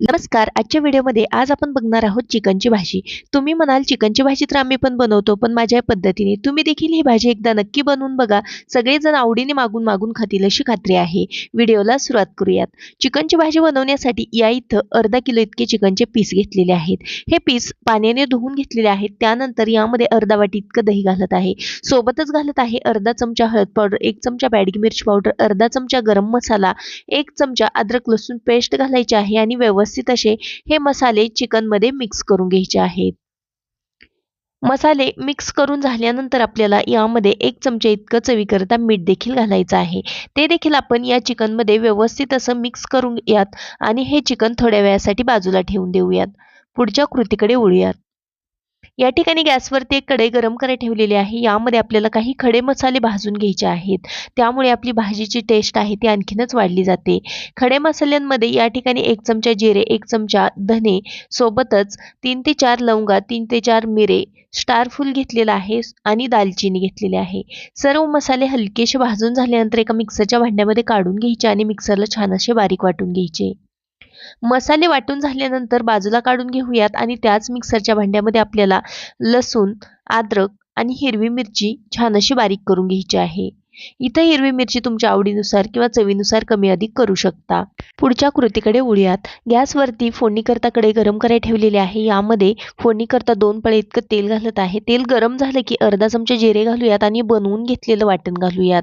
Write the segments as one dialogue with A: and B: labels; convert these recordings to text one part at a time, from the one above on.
A: नमस्कार. आजच्या व्हिडिओमध्ये आज आपण बघणार आहोत चिकनची भाजी. तुम्ही म्हणाल चिकनची भाजी तर आम्ही पण बनवतो पण माझ्या पद्धतीने. तुम्ही देखील ही भाजी एकदा नक्की बनवून बघा. सगळेजण आवडीने मागून मागून खातील अशी खात्री आहे. व्हिडिओला सुरुवात करूयात. चिकनची भाजी बनवण्यासाठी या इथं अर्धा किलो इतके चिकनचे पीस घेतलेले आहेत. हे पीस पाण्याने धुवून घेतलेले आहेत. त्यानंतर यामध्ये अर्धा वाटी इतकं दही घालत आहे. सोबतच घालत आहे अर्धा चमचा हळद पावडर एक चमचा बॅडगी मिरची पावडर अर्धा चमचा गरम मसाला एक चमचा अद्रक लसूण पेस्ट घालायची आहे आणि व्यवस्थित असे हे मसाले चिकनमध्ये मिक्स करून घ्यायचे आहेत. मसाले मिक्स करून झाल्यानंतर आपल्याला यामध्ये एक चमचा इतकं चवीकरता मीठ देखील घालायचं आहे. ते देखील आपण या चिकनमध्ये व्यवस्थित असं मिक्स करून यात आणि हे चिकन थोड्या वेळासाठी बाजूला ठेवून देऊयात. पुढच्या कृतीकडे वळूयात. या ठिकाणी गॅसवरती एक कढई गरम करायला ठेवलेली आहे. यामध्ये आपल्याला काही खडे मसाले भाजून घ्यायचे आहेत. त्यामुळे आपली भाजीची टेस्ट आहे ती आणखीनच वाढली जाते. खडे मसाल्यांमध्ये या ठिकाणी एक चमचा जिरे एक चमचा धने सोबतच तीन ते चार लवंगा तीन ते चार मिरे स्टारफुल घेतलेला आहे आणि दालचिनी घेतलेली आहे. सर्व मसाले हलकेसे भाजून झाल्यानंतर एका मिक्सरच्या भांड्यामध्ये काढून घ्यायचे आणि मिक्सरला छान असे बारीक वाटून घ्यायचे. मसाले वाटून झाल्यानंतर बाजूला काढून घेऊयात आणि त्याच मिक्सरच्या भांड्यामध्ये आपल्याला लसूण अद्रक आणि हिरवी मिरची छान अशी बारीक करून घ्यायची आहे. इथं हिरवी मिरची तुमच्या आवडीनुसार किंवा चवीनुसार कमी अधिक करू शकता. पुढच्या कृतीकडे उडूयात गॅसवरती फोडणी करता कडे गरम करायला ठेवलेले आहे. यामध्ये फोडणी करता दोन पळे इतकं तेल घालत आहे. तेल गरम झालं की अर्धा चमचे जिरे घालूयात आणि बनवून घेतलेलं वाटण घालूयात.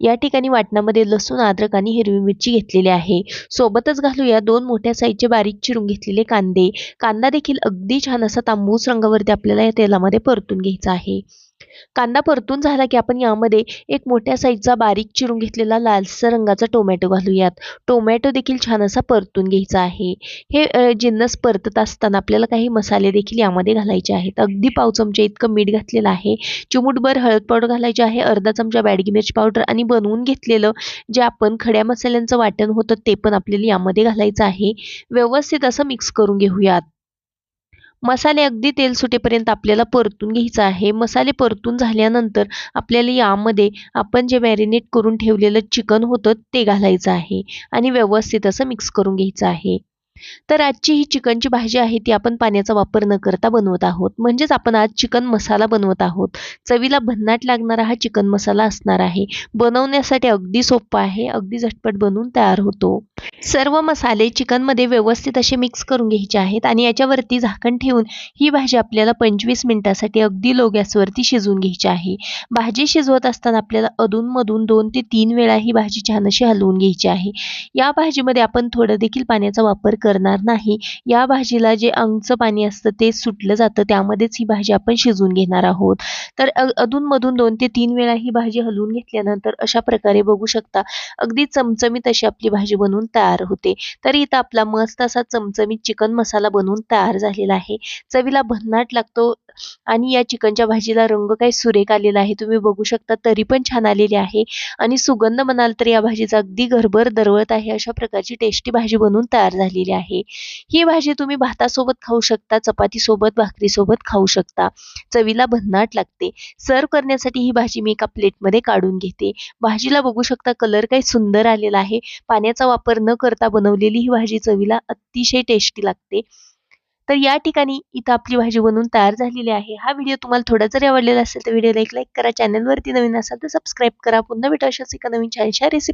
A: या ठिकाणी वाटणामध्ये लसूण अद्रक आणि हिरवी मिरची घेतलेली आहे. सोबतच घालूया दोन मोठ्या साईजचे बारीक चिरून घेतलेले कांदे. कांदा देखील अगदी छान असा तांबूस रंगावरती आपल्याला या तेलामध्ये परतून घ्यायचा आहे. कांदा परतून झाला की आपण यामध्ये एक मोठ्या साईजचा बारीक चिरून घेतलेला लालसर रंगाचा टोमॅटो घालूयात. टोमॅटो देखील छान असा परतून घ्यायचा आहे. हे जिन्नस परतत असताना आपल्याला काही मसाले देखील यामध्ये घालायचे आहेत. अगदी पाव चमचे इतकं मीठ घातलेलं आहे. चिमूटभर हळद पावडर घालायची आहे. अर्धा चमचा बॅडगी मिरची पावडर आणि बनवून घेतलेलं जे आपण खड्या मसाल्यांचं वाटण होतं ते पण आपल्याला यामध्ये घालायचं आहे. व्यवस्थित असं मिक्स करून घेऊयात. मसाले अगदी तेल सुटेपर्यंत आपल्याला परतून घ्यायचं आहे. मसाले परतून झाल्यानंतर आपल्याला यामध्ये आपण जे मॅरिनेट करून ठेवलेलं चिकन होतं ते घालायचं आहे आणि व्यवस्थित असं मिक्स करून घ्यायचं आहे. तर आजची ही चिकनची भाजी आहे ती आपण पाण्याचा वापर न करता बनवत आहोत. म्हणजेच आपण आज चिकन मसाला बनवत आहोत. चवीला भन्नाट लागणारा हा चिकन मसाला असणार आहे. बनवण्यासाठी अगदी सोपा आहे. अगदी झटपट बनवून तयार होतो. सर्व मसाले चिकनमध्ये व्यवस्थित असे मिक्स करून घ्यायचे आहेत आणि याच्यावरती झाकण ठेवून ही भाजी आपल्याला पंचवीस मिनिटासाठी अगदी लो गॅसवरती शिजवून घ्यायची आहे. भाजी शिजवत असताना आपल्याला अधूनमधून दोन ते तीन वेळा ही भाजी छान अशी हलवून घ्यायची आहे. या भाजीमध्ये आपण थोडं देखील पाण्याचा वापर करणार नाही. या भाजीला जे अंगचं पाणी असतं ते सुटलं जातं त्यामध्येच ही भाजी आपण शिजवून घेणार आहोत. तर अधूनमधून दोन ते तीन वेळा ही भाजी हलवून घेतल्यानंतर अशा प्रकारे बघू शकता अगदी चमचमीत अशी आपली भाजी बनवून तयार होते. तर इथं आपला मस्त असा चमचमीत चिकन मसाला बनवून तयार झालेला आहे. चवीला भन्नाट लागतो आणि या चिकनच्या भाजीला रंग काही सुरेख आलेला आहे. तुम्ही बघू शकता तरी पण छान आलेली आहे. आणि सुगंध म्हणाल तर या भाजीचा अगदी घरभर दरवळत आहे. अशा प्रकारची टेस्टी भाजी बनवून तयार झालेली आहे. ही भाजी तुम्ही भातासोबत खाऊ शकता चपातीसोबत भाकरीसोबत खाऊ शकता. चवीला भन्नाट लागते. सर्व करण्यासाठी ही भाजी मी एका प्लेटमध्ये काढून घेते. भाजीला बघू शकता कलर काही सुंदर आलेला आहे. पाण्याचा वापर न करता बनवलेली ही भाजी चवीला अतिशय टेस्टी लागते. तर या ठिकाणी इथं आपली भाजी बनवून तयार झालेली आहे. हा व्हिडिओ तुम्हाला थोडा जरी आवडलेला असेल तर व्हिडिओला एक लाईक करा. चॅनलवरती नवीन असाल तर सबस्क्राईब करा. पुन्हा भेटू अशाच एका नवीन छानशा रेसिपी